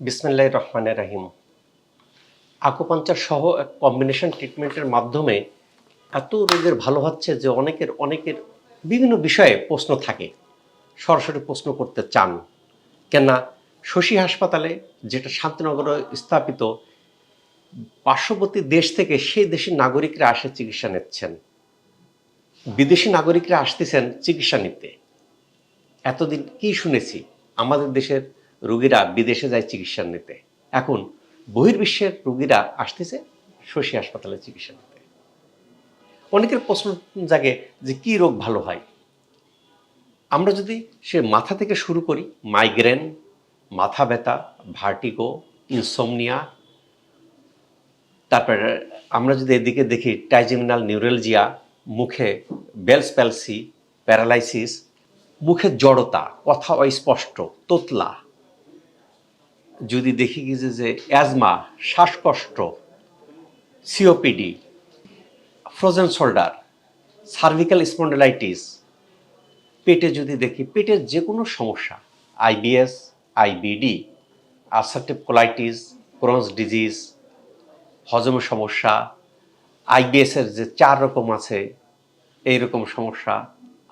বিসমিল্লাহ রহমানের রাহিম। আকুপাঞ্চার সহ এক কম্বিনেশন ট্রিটমেন্টের মাধ্যমে এত রোগের ভালো হচ্ছে যে অনেকের অনেকের বিভিন্ন বিষয়ে প্রশ্ন থাকে। সরাসরি প্রশ্ন করতে চান। কেননা শশী হাসপাতালে যেটা শান্তিনগরে স্থাপিত, পার্শ্ববর্তী দেশ থেকে সেই দেশের নাগরিকরা আসে চিকিৎসা নিচ্ছেন। বিদেশি নাগরিকরা আসতেছেন চিকিৎসা নিতে। এতদিন কি শুনেছি? আমাদের দেশের রোগীরা বিদেশে যায় চিকিৎসা নিতে। এখন বহির্বিশ্বের রোগীরা আসতেছে শশী হাসপাতালে চিকিৎসা নিতে। অনেকের প্রশ্ন জাগে যে কি রোগ ভালো হয়? আমরা যদি সে মাথা থেকে শুরু করি, মাইগ্রেন, মাথা ব্যথা, ভার্টিগো, ইনসোমনিয়া, তারপরে আমরা যদি এদিকে দেখি টাইজিমিনাল নিউরেলজিয়া, মুখে বেলস প্যালসি প্যারালাইসিস মুখের জড়তা, কথা অস্পষ্ট, তোতলা যদি দেখি কি যে অ্যাজমা শ্বাসকষ্ট COPD frozen shoulder cervical spondylitis পেটে যদি দেখি, পেটের যে কোনো সমস্যা IBS IBD ulcerative colitis Crohn's disease হজমের সমস্যা আইবিএসের যে চার রকম আছে, এই রকম সমস্যা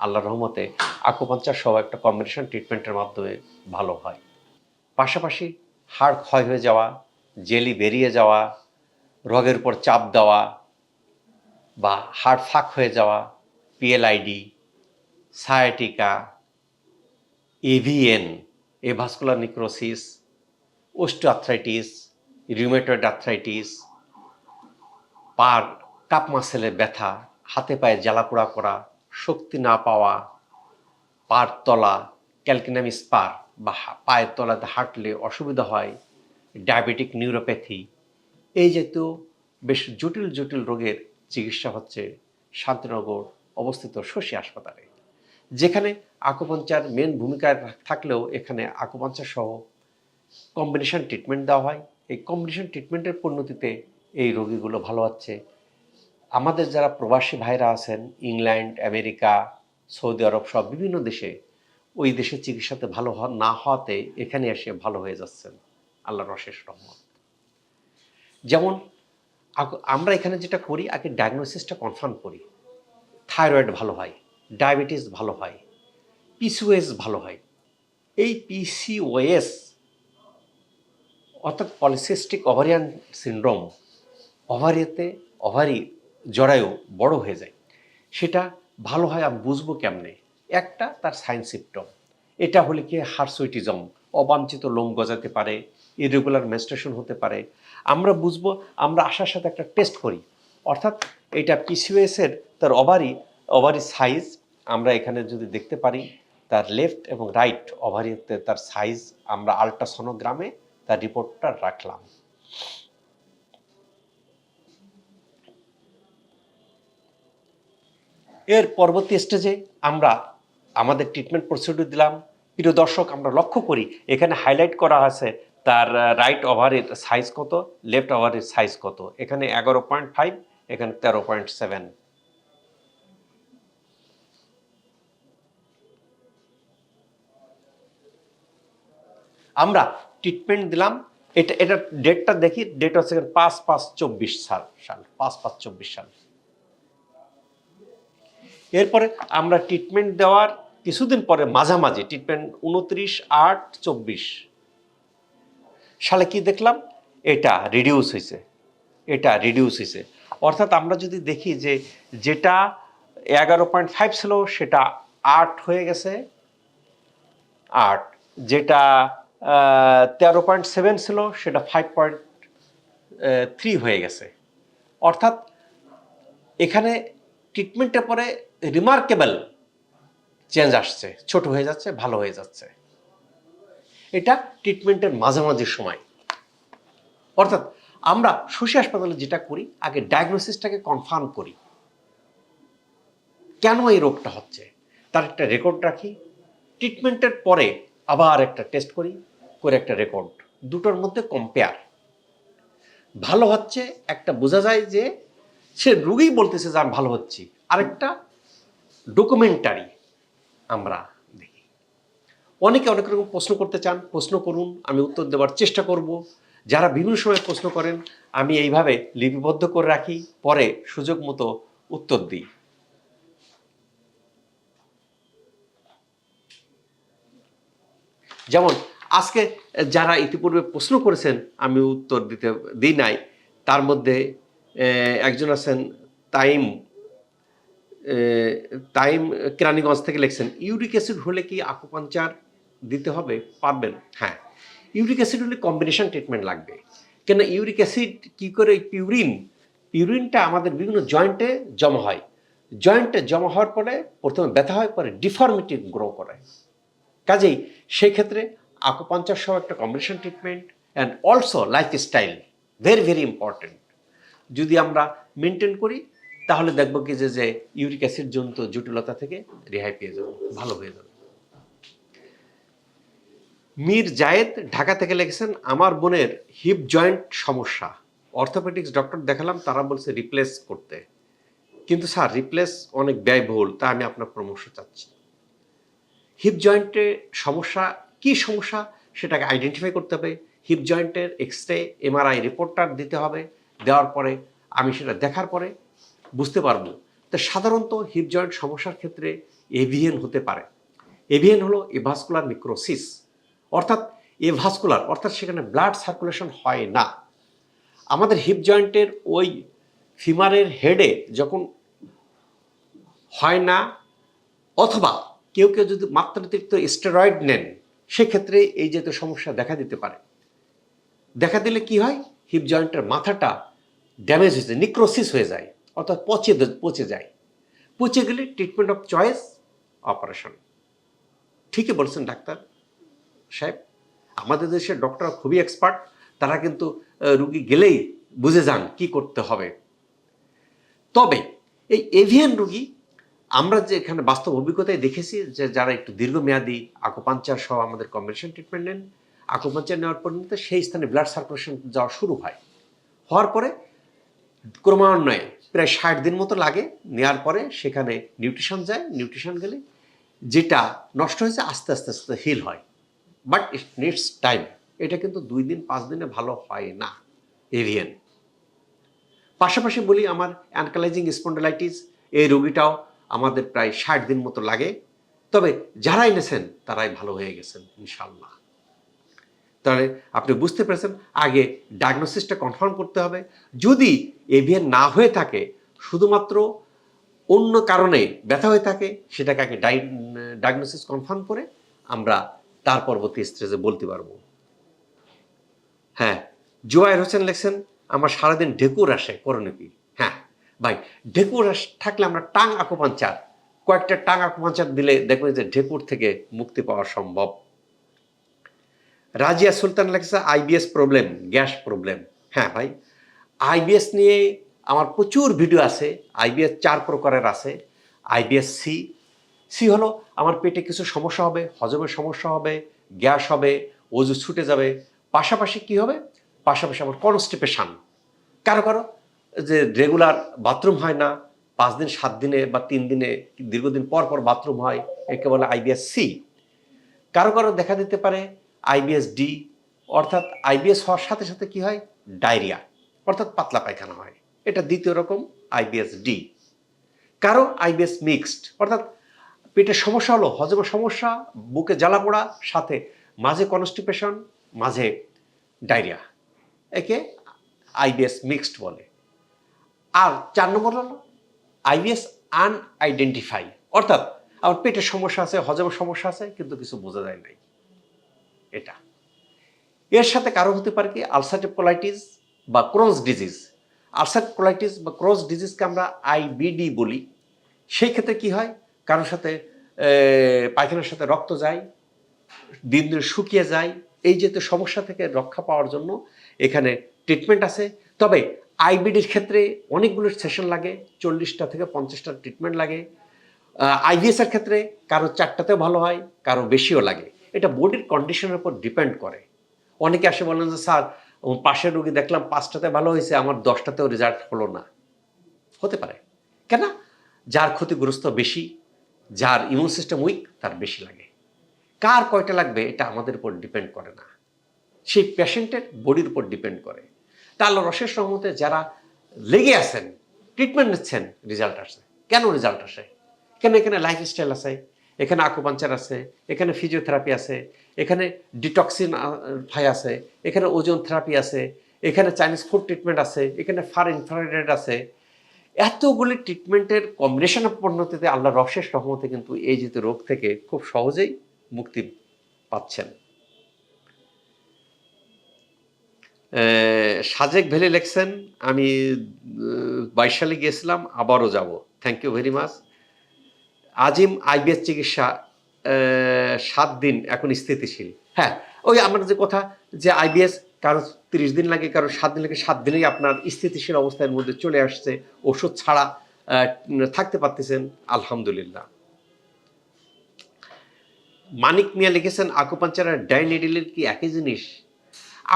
আল্লাহ রহমতে আকুপাঞ্চার সহ একটা কম্বিনেশন ট্রিটমেন্টের মাধ্যমে ভালো হয়। পাশাপাশি হাড় ক্ষয় হয়ে যাওয়া, জেলি বেরিয়ে যাওয়া, রোগের উপর চাপ দেওয়া বা হাড় ফাঁক হয়ে যাওয়া PLID sciatica AVN avascular necrosis osteoarthritis rheumatoid arthritis পার, কাপ মাসেলের ব্যথা, হাতে পায়ে জ্বালাপোড়া করা, শক্তি না পাওয়া, পার তলা ক্যালকিনামিস পার। বা পায়ের তলাতে হাঁটলে অসুবিধা হয় ডায়াবেটিক নিউরোপ্যাথি এই জাতীয় বেশ জটিল জটিল রোগের চিকিৎসা হচ্ছে শান্তিনগর অবস্থিত শশী হাসপাতালে, যেখানে আকুপাঞ্চার মেন ভূমিকায় থাকলেও এখানে আকুপাঞ্চার সহ কম্বিনেশন ট্রিটমেন্ট দেওয়া হয়। এই কম্বিনেশন ট্রিটমেন্টের পরিণতিতে এই রোগীগুলো ভালো হচ্ছে আমাদের যারা প্রবাসী ভাইরা আছেন, ইংল্যান্ড, আমেরিকা, সৌদি আরব সব বিভিন্ন দেশে ওই দেশে চিকিৎসাতে ভালো না হওয়াতে এখানে এসে ভালো হয়ে যাচ্ছেন। আল্লাহর অশেষ রহমত। যেমন আমরা এখানে যেটা করি, আগে ডায়াগনোসিসটা কনফার্ম করি। থাইরয়েড ভালো হয় ডায়াবেটিস ভালো হয় পিসিওএস ভালো হয়। এই পিসিওএস অর্থাৎ পলিসিস্টিক ওভারিয়ান সিন্ড্রোম ওভারিতে ওভারি জরায়ু বড় হয়ে যায়। সেটা ভালো হয়, আমি বুঝব কেমনে? একটা তার সাইন সিমটম এটা হলে কি হার্সুইটিজম, অবাঞ্ছিত লোম গজাতে পারে, ইরেগুলার মেনস্ট্রেশন হতে পারে। আমরা বুঝব, আমরা আসার সাথে একটা টেস্ট করি। অর্থাৎ এটা পিসিওএস এর তার ওভারি ওভারি সাইজ, আমরা এখানে যদি দেখতে পারি, তার লেফট এবং রাইট ওভারিতে তার সাইজ, আমরা আলট্রাসোনোগ্রামে তার রিপোর্টটা রাখলাম। এর পরবর্তী স্টেজে আমরা আমাদের ট্রিটমেন্ট প্রসিডিউর দিলাম। প্রিয় দর্শক, আমরা লক্ষ্য করি, এখানে হাইলাইট করা আছে তার রাইট ওভারের সাইজ কত লেফট ওভারের সাইজ কত। এখানে এগারো পয়েন্ট ফাইভ এখানে তেরো পয়েন্ট সেভেন আমরা ট্রিটমেন্ট দিলাম, এটা এটা ডেটটা দেখি ডেট হচ্ছে পাঁচ পাঁচ চব্বিশ সাল সাল, পাঁচ পাঁচ চব্বিশ সাল। এরপরে আমরা ট্রিটমেন্ট দেওয়ার কিছুদিন পরে মাঝামাঝি ট্রিটমেন্ট উনত্রিশ আট চব্বিশ। সালে কি দেখলাম? এটা রিডিউস হয়েছে এটা রিডিউস হয়েছে অর্থাৎ আমরা যদি দেখি যে যেটা এগারো পয়েন্ট ফাইভ ছিল, সেটা আট হয়ে গেছে। আট। যেটা তেরো পয়েন্ট সেভেন ছিল, সেটা ফাইভ পয়েন্ট থ্রি হয়ে গেছে। অর্থাৎ এখানে ট্রিটমেন্টের পরে রিমার্কেবল চেঞ্জ আসছে, ছোট হয়ে যাচ্ছে, ভালো হয়ে যাচ্ছে। এটা ট্রিটমেন্টের মাঝামাঝি সময়। অর্থাৎ আমরা শশী হাসপাতালে যেটা করি, আগে ডায়াগনোসিসটাকে কনফার্ম করি। কেন এই রোগটা হচ্ছে? তার একটা রেকর্ড রাখি। ট্রিটমেন্টের পরে আবার একটা টেস্ট করি, করে একটা রেকর্ড দুটোর মধ্যে কম্পেয়ার ভালো হচ্ছে, একটা বোঝা যায় যে সে রুগী বলতেছে যে আমি ভালো হচ্ছি। আরেকটা ডকুমেন্টারি আমরা দেখি। অনেকে অনেক রকম প্রশ্ন করতে চান, প্রশ্ন করুন, আমি উত্তর দেওয়ার চেষ্টা করব। যারা বিভিন্ন সময় প্রশ্ন করেন, আমি এইভাবে লিপিবদ্ধ করে রাখি, পরে সুযোগ মতো উত্তর দিই। যেমন, আজকে যারা ইতিপূর্বে প্রশ্ন করেছেন, আমি উত্তর দিতে, দিই নাই, তার মধ্যে একজন আছেন তাইম তাইম কেরানীগঞ্জ থেকে লিখছেন, ইউরিক অ্যাসিড হলে কি আকুপাঞ্চার দিতে হবে? পারবেন হ্যাঁ। ইউরিক অ্যাসিড হলে কম্বিনেশন ট্রিটমেন্ট লাগবে। কেন ইউরিক অ্যাসিড কী করে? পিউরিন, পিউরিনটা আমাদের বিভিন্ন জয়েন্টে জমা হয়। জয়েন্টে জমা হওয়ার পরে প্রথমে ব্যথা হয়, পরে ডিফর্মিটি গ্রো করে। কাজেই সেই ক্ষেত্রে আকুপাঞ্চার সহ একটা combination treatment and also lifestyle very very important যদি আমরা মেনটেন করি তাহলে দেখব কি যে যে ইউরিক অ্যাসিড জনিত জটিলতা থেকে রেহাই পেয়ে যাবে, ভালো হয়ে যাবে। মীর জায়েদ ঢাকা থেকে লিখেছেন, আমার বোনের হিপ জয়েন্ট সমস্যা। অর্থোপেডিক্স ডক্টর দেখালাম, তারা বলছে রিপ্লেস করতে। কিন্তু স্যার রিপ্লেস অনেক ব্যয়বহুল, তা আমি আপনার পরামর্শ চাচ্ছি। হিপ জয়েন্টে সমস্যা, কি সমস্যা? সেটাকে আইডেন্টিফাই করতে হবে। হিপ জয়েন্টের এক্স রে এমআরআই রিপোর্টটা দিতে হবে। দেওয়ার পরে, আমি সেটা দেখার পরে বুঝতে পারব। তা সাধারণত হিপ জয়েন্ট সমস্যার ক্ষেত্রে এভিএন হতে পারে। এভিএন হলো এভাস্কুলার নিক্রোসিস অর্থাৎ এভাস্কুলার অর্থাৎ সেখানে ব্লাড সার্কুলেশন হয় না। আমাদের হিপ জয়েন্টের ওই ফিমারের হেডে যখন হয় না, অথবা কেউ কেউ যদি মাত্রাতিরিক্ত স্টেরয়েড নেন, সেক্ষেত্রে এই জাতীয় সমস্যা দেখা দিতে পারে। দেখা দিলে কি হয়? হিপ জয়েন্টের মাথাটা ড্যামেজ হয়ে যায় নিক্রোসিস হয়ে যায়। অর্থাৎ পচে পচে যায়। পচে গেলে ট্রিটমেন্ট অফ চয়েস অপারেশন ঠিকই বলছেন ডাক্তার সাহেব। আমাদের দেশের ডক্টর খুবই এক্সপার্ট তারা কিন্তু রুগী গেলেই বুঝে যান কি করতে হবে। তবে এই এভিয়ান রুগী, আমরা যে এখানে বাস্তব অভিজ্ঞতায় দেখেছি যে যারা একটু দীর্ঘমেয়াদী আকুপাঞ্চার সহ আমাদের কম্বিনেশন ট্রিটমেন্ট নেন আকুপাঞ্চার নেওয়ার পরিণত সেই স্থানে ব্লাড সার্কুলেশন যাওয়া শুরু হয়। হওয়ার পরে ক্রমান্বয়ে প্রায় ষাট দিন মতো লাগে। নেওয়ার পরে সেখানে নিউট্রিশন যায়। নিউট্রিশন গেলে যেটা নষ্ট হয়েছে আস্তে আস্তে আস্তে হিল হয়। বাট ইট নিডস টাইম এটা কিন্তু দুই দিন, পাঁচ দিনে ভালো হয় না। এভিয়ান পাশাপাশি বলি আমার অ্যানকালাইজিং স্পন্ডালাইটিস এই রোগীটাও আমাদের প্রায় ষাট দিন মতো লাগে। তবে যারা এনেছেন, তারাই ভালো হয়ে গেছেন ইনশাল্লাহ তাহলে আপনি বুঝতে পেরেছেন, আগে ডায়াগনোসিসটা কনফার্ম করতে হবে। যদি এভিয়ান না হয়ে থাকে, শুধুমাত্র অন্য কারণে ব্যথা হয়ে থাকে, সেটাকে আগে ডায়াগনোসিস কনফার্ম করে আমরা তার পরবর্তী স্টেজে বলতে পারব। হ্যাঁ জুবাইর হোসেন লেখছেন, আমার সারাদিন ঢেকুর আসে করণে কি? হ্যাঁ ভাই ঢেকুর থাকলে আমরা টাং আকুপাঞ্চার, কয়েকটা টাং আকুপাঞ্চার দিলে দেখবেন যে ঢেকুর থেকে মুক্তি পাওয়া সম্ভব। রাজিয়া সুলতান লেখছে আইবিএস প্রবলেম গ্যাস প্রবলেম হ্যাঁ ভাই আইবিএস নিয়ে আমার প্রচুর ভিডিও আছে আইবিএস চার প্রকারের আছে আইবিএস সি। সি হলো, আমার পেটে কিছু সমস্যা হবে হজমের সমস্যা হবে, গ্যাস হবে ওজু ছুটে যাবে। পাশাপাশি কি হবে? পাশাপাশি আমার কনস্টিপেশন কারও কারও যে রেগুলার বাথরুম হয় না, পাঁচ দিন, সাত দিনে বা তিন দিনে, দীর্ঘদিন পর পর বাথরুম হয়, একে বলে আইবিএস সি। কারও কারও দেখা দিতে পারে আইবিএস ডি, অর্থাৎ আইবিএস হওয়ার সাথে সাথে কি হয়? ডায়রিয়া, অর্থাৎ পাতলা পায়খানা হয়। এটা দ্বিতীয় রকম আইবিএস ডি। কারও আইবিএস মিক্সড অর্থাৎ পেটের সমস্যা হলো হজমের সমস্যা, বুকে জ্বালা পোড়া, সাথে মাঝে কনস্টিপেশন মাঝে ডায়রিয়া, একে আইবিএস মিক্সড বলে। আর চার নম্বর হলো আইবিএস আনআইডেন্টিফাই অর্থাৎ আমার পেটের সমস্যা আছে হজমের সমস্যা আছে, কিন্তু কিছু বোঝা যায় নাই। এটা। এর সাথে কারও হতে পারে কি? আলসারেটিভ কোলাইটিস বা ক্রোজ ডিজিজ আলসারেটিভ কোলাইটিস বা ক্রোজ ডিজিজকে আমরা আইবিডি বলি। সেই ক্ষেত্রে কি হয়? কারোর সাথে পায়খানার সাথে রক্ত যায়, দিন দিন শুকিয়ে যায়। এই যে তো সমস্যা থেকে রক্ষা পাওয়ার জন্য এখানে ট্রিটমেন্ট আছে। তবে আইবিডির ক্ষেত্রে অনেকগুলো সেশন লাগে। চল্লিশটা থেকে পঞ্চাশটা ট্রিটমেন্ট লাগে। আইভিএস এর ক্ষেত্রে কারও চারটাতেও ভালো হয়, কারও বেশিও লাগে। এটা বডির কন্ডিশনের উপর ডিপেন্ড করে। অনেকে আসে বলেন যে, স্যার পাশের রোগী দেখলাম পাঁচটাতে ভালো হয়েছে, আমার দশটাতেও রেজাল্ট হলো না। হতে পারে। কেন? যার ক্ষতিগ্রস্ত বেশি, যার ইমিউন সিস্টেম উইক তার বেশি লাগে। কার কয়টা লাগবে, এটা আমাদের উপর ডিপেন্ড করে না। সেই পেশেন্টের বডির উপর ডিপেন্ড করে। তা আল্লাহ রসের সহমতে যারা লেগে আছেন ট্রিটমেন্ট নিচ্ছেন রেজাল্ট আসে কেন রেজাল্ট আসে? কেন এখানে লাইফস্টাইল আছে? এখানে আকুপাঞ্চার আছে, এখানে ফিজিওথেরাপি আছে, এখানে ডিটক্সিন ফাই আছে, এখানে ওজন থেরাপি আছে, এখানে চাইনিজ ফুড ট্রিটমেন্ট আছে, এখানে ফার ইনফ্রারেড আছে। এতগুলি ট্রিটমেন্টের কম্বিনেশন পণ্যতে আল্লাহ রসের সহমতে কিন্তু এই যে রোগ থেকে খুব সহজেই মুক্তি পাচ্ছেন। সাজেক ভ্যালি লেখছেন, আমি বাইশ সালে গিয়েছিলাম, আবারও যাব। Thank you very much Azim IBS চিকিৎসা সাত দিন এখন স্থিতিশীল। হ্যাঁ ওই আমার যে কথা যে আইবিএস কারও তিরিশ দিন লাগে, কারও সাত দিন লাগে, সাত দিনেই আপনার স্থিতিশীল অবস্থার মধ্যে চলে আসছে। ওষুধ ছাড়া থাকতে পারতেছেন, আলহামদুলিল্লাহ। মানিক মিয়া লিখেছেন, আকুপাঞ্চার আর ডাইনিডিলের কি একই জিনিস?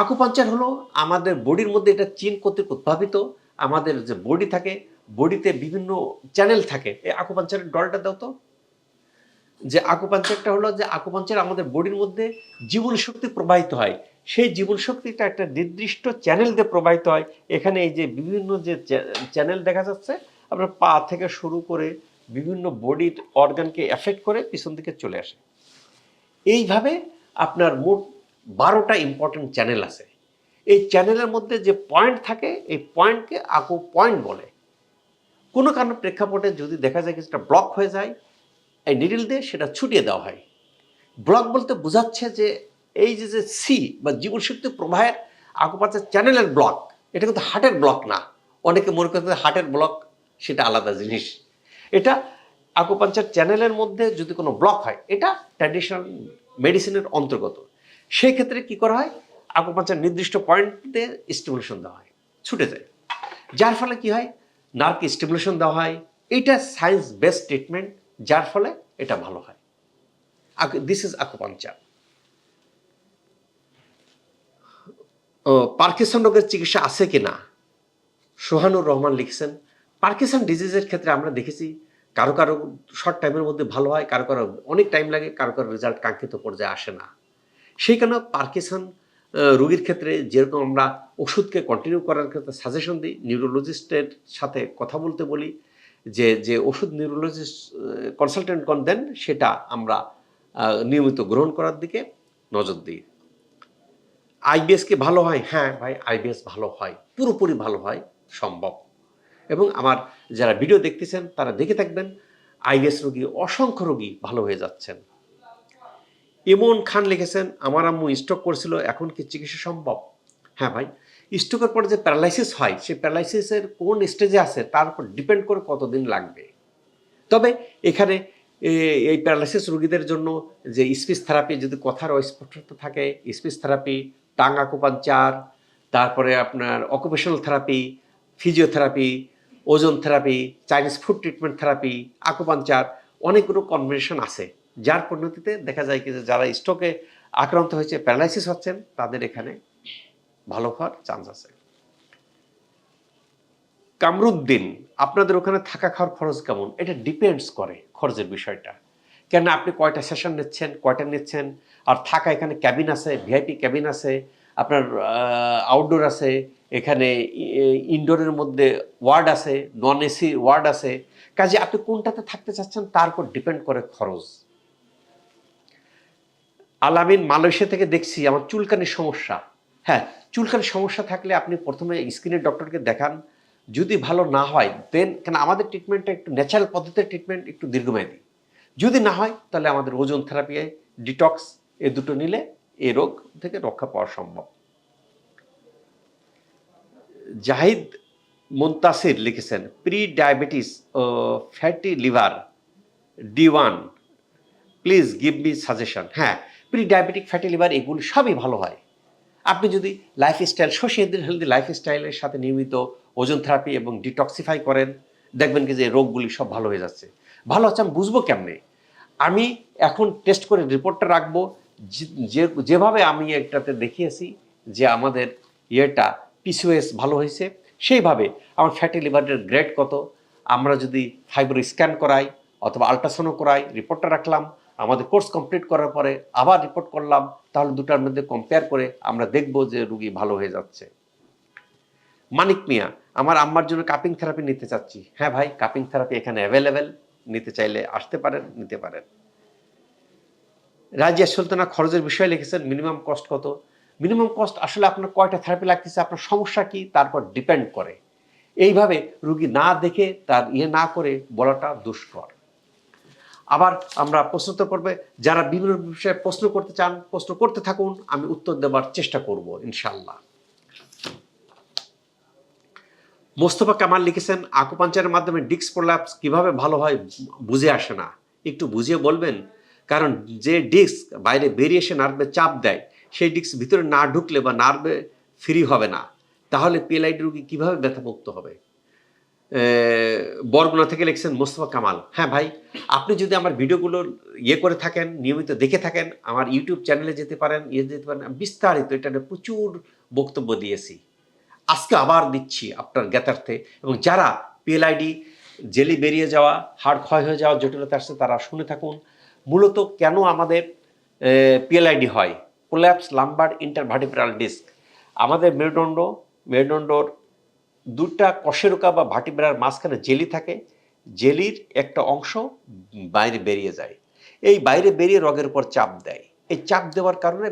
আকুপাঞ্চার হলো আমাদের বডির মধ্যে এটা চিন কর্তৃক উদ্ভাবিত, আমাদের যে বডি থাকে বডিতে বিভিন্ন চ্যানেল থাকে। এই আকুপাঞ্চারের ডলটা দাও তো। যে আকুপাঞ্চারটা হলো যে আকুপাঞ্চার আমাদের বডির মধ্যে জীবন শক্তি প্রবাহিত হয়। সেই জীবন শক্তিটা একটা নির্দিষ্ট চ্যানেল দিয়ে প্রবাহিত হয়। এখানে এই যে বিভিন্ন যে চ্যানেল দেখা যাচ্ছে আপনার পা থেকে শুরু করে বিভিন্ন বডির অর্গানকে এফেক্ট করে পিছন দিকে চলে আসে। এইভাবে আপনার মোট বারোটা ইম্পর্টেন্ট চ্যানেল আছে। এই চ্যানেলের মধ্যে যে পয়েন্ট থাকে, এই পয়েন্টকে আকু পয়েন্ট বলে। কোনো কারণ প্রেক্ষাপটে যদি দেখা যায় কিছুটা ব্লক হয়ে যায়, এই নিডিল দিয়ে সেটা ছুটিয়ে দেওয়া হয়। ব্লক বলতে বোঝাচ্ছে যে এই যে যে সি বা জীবনশক্তি প্রবাহের আকুপাচার চ্যানেলের ব্লক এটা কিন্তু হার্টের ব্লক না। অনেকে মনে করতে হার্টের ব্লক সেটা আলাদা জিনিস। এটা আকুপাঞ্চার চ্যানেলের মধ্যে যদি কোনো ব্লক হয়, এটা ট্র্যাডিশনাল মেডিসিনের অন্তর্গত। সেই ক্ষেত্রে কি করা হয়? আকুপাঞ্চার নির্দিষ্ট পয়েন্টে স্টিমুলেশন দেওয়া হয়, ছুটে যায়। যার ফলে কি হয়? নার্ভকে স্টিমুলেশন দেওয়া হয়। এটা সায়েন্স বেসড ট্রিটমেন্ট, যার ফলে এটা ভালো হয়। দিস ইজ আকুপাঞ্চার পার্কিসন রোগের চিকিৎসা আছে কি না সোহানুর রহমান লিখছেন পার্কিসন ডিজিজের ক্ষেত্রে আমরা দেখেছি, কারও কারও শর্ট টাইমের মধ্যে ভালো হয়, কারও কারও অনেক টাইম লাগে, কারও কারও রেজাল্ট কাঙ্ক্ষিত পর্যায়ে আসে না। সেই কারণে পার্কিসন রোগীর ক্ষেত্রে যেরকম আমরা ওষুধকে কন্টিনিউ করার ক্ষেত্রে সাজেশন দিই নিউরোলজিস্টের সাথে কথা বলতে বলি, যে যে ওষুধ নিউরোলজিস্ট কনসালটেন্টগণ দেন সেটা আমরা নিয়মিত গ্রহণ করার দিকে নজর দিই। আইবিএস কি ভালো হয়? হ্যাঁ ভাই আইবিএস ভালো হয়, পুরোপুরি ভালো হয়, সম্ভব। এবং আমার যারা ভিডিও দেখতেছেন, তারা দেখে থাকবেন আইবিএস রোগী অসংখ্য রোগী ভালো হয়ে যাচ্ছেন। ইমন খান লিখেছেন, আমার আম্মু স্ট্রোক করেছিল, এখন কি চিকিৎসা সম্ভব? হ্যাঁ ভাই স্ট্রোকের পরে যে প্যারালাইসিস হয়, সেই প্যারালাইসিসের কোন স্টেজে আছে, তার উপর ডিপেন্ড করে কতদিন লাগবে। তবে এখানে এই প্যারালাইসিস রোগীদের জন্য যে স্পিচ থেরাপি যদি কথার অস্পষ্টতা থাকে স্পিচ থেরাপি টাং আকুপাঞ্চার তারপরে আপনার occupational therapy physiotherapy ozone therapy Chinese food treatment therapy acupuncture অনেকগুলো কম্বিনেশন আছে। যার পরিণতিতে দেখা যায় কি যে যারা স্ট্রোকে আক্রান্ত হয়েছে, প্যারালাইসিস হচ্ছেন, তাদের এখানে ভালো হওয়ার চান্স আছে। কামরুদ্দিন, আপনাদের ওখানে থাকা খাওয়ার খরচ কেমন? এটা ডিপেন্ডস করে খরচের বিষয়টা। কেন আপনি কয়টা সেশন নিচ্ছেন, কয়টা নিচ্ছেন, আর থাকা এখানে ক্যাবিন আছে ভিআইপি ক্যাবিন আছে, আপনার আউটডোর আছে, এখানে ইনডোরের মধ্যে ওয়ার্ড আছে নন এসি ওয়ার্ড আছে। কাজে আপনি কোনটাতে থাকতে চাচ্ছেন, তার উপর ডিপেন্ড করে খরচ। আলামিন মালয়েশিয়া থেকে দেখছি আমার চুলকানির সমস্যা। হ্যাঁ চুলকানির সমস্যা থাকলে আপনি প্রথমে স্কিনের ডক্টরকে দেখান। যদি ভালো না হয় দেন কেন আমাদের ট্রিটমেন্টটা একটু ন্যাচারাল পদ্ধতির ট্রিটমেন্ট একটু দীর্ঘমেয়াদী। যদি না হয়, তাহলে আমাদের ওজন থেরাপি ডিটক্স এ দুটো নিলে এ রোগ থেকে রক্ষা পাওয়া সম্ভব। জাহিদ মুন্তাসির লিখেছেন pre diabetes O fatty liver D one please give me suggestion হ্যাঁ প্রি ডায়াবেটিক ফ্যাটি লিভার এগুলি সবই ভালো হয়। আপনি যদি লাইফস্টাইল সোশ্যাল হেলদি লাইফস্টাইলের সাথে নিয়মিত ওজন থেরাপি এবং ডিটক্সিফাই করেন, দেখবেন কি যে রোগগুলি সব ভালো হয়ে যাচ্ছে। ভালো হচ্ছে আমি বুঝব কেমনে? আমি এখন টেস্ট করে রিপোর্টটা রাখব। যে যেভাবে আমি একটাতে দেখিয়েছি যে আমাদের ইয়েটা পিসিওএস ভালো হয়েছে, সেইভাবে আমার ফ্যাটি লিভারের গ্রেড কত? আমরা যদি ফাইবার স্ক্যান করাই অথবা আল্ট্রাসাউন্ড করাই রিপোর্টটা রাখলাম আমাদের কোর্স কমপ্লিট করার পরে আবার রিপোর্ট করলাম, তাহলে দুটার মধ্যে কম্পেয়ার করে আমরা দেখব যে রুগী ভালো হয়ে যাচ্ছে। মানিক মিয়া, আমার আম্মার জন্য কাপিং থেরাপি নিতে চাচ্ছি। হ্যাঁ ভাই কাপিং থেরাপি এখানে অ্যাভেলেবেল নিতে চাইলে আসতে পারেন, নিতে পারেন। রাজিয়া সুলতানা খরচের বিষয়ে লিখেছেন মিনিমাম কস্ট কত? মিনিমাম কস্ট আসলে আপনার কয়টা থেরাপি লাগতেছে, আপনার সমস্যা কি, তারপর ডিপেন্ড করে। এইভাবে রুগী না দেখে, তার ইয়ে না করে বলাটা দুষ্কর। আবার আমরা প্রশ্নোত্তর পর্বে যারা বিভিন্ন বিষয়ে প্রশ্ন করতে চান, প্রশ্ন করতে থাকুন, আমি উত্তর দেওয়ার চেষ্টা করব ইনশাল্লাহ মোস্তফা কামাল লিখেছেন, আকুপাঞ্চারের মাধ্যমে ডিস্ক প্রোল্যাপস কীভাবে ভালো হয় বুঝে আসে না। একটু বুঝিয়ে বলবেন, কারণ যে ডিস্ক বাইরে বেরিয়ে এসে নার্ভে চাপ দেয়, সেই ডিস্ক ভিতরে না ঢুকলে বা নার্ভে ফ্রি হবে না। তাহলে পিএলআইডি রুগী কীভাবে ব্যথামুক্ত হবে? বরগুনা থেকে লিখছেন মোস্তফা কামাল। হ্যাঁ ভাই, আপনি যদি আমার ভিডিওগুলো ইয়ে করে থাকেন, নিয়মিত দেখে থাকেন, আমার ইউটিউব চ্যানেলে যেতে পারেন ইয়ে যেতে পারেন বিস্তারিত এটা প্রচুর বক্তব্য দিয়েছি। আজকে আবার দিচ্ছি আপনার জ্ঞাতার্থে এবং যারা পিএলআইডি, জেলি বেরিয়ে যাওয়া, হাড় ক্ষয় হয়ে যাওয়া জটিলতা আসছে তারা শুনে থাকুন। মূলত কেন আমাদের পিএলআইডি হয়? Prolapse lumbar, intervertebral disc. আমাদের মেরুদণ্ড, মেরুদণ্ডর দুটা কশেরুকা বা ভাটিবেড়ার মাঝখানে জেলি থাকে। জেলির একটা অংশ বাইরে বেরিয়ে যায়। এই বাইরে বেরিয়ে রগের উপর চাপ দেয়। এই চাপ দেওয়ার কারণে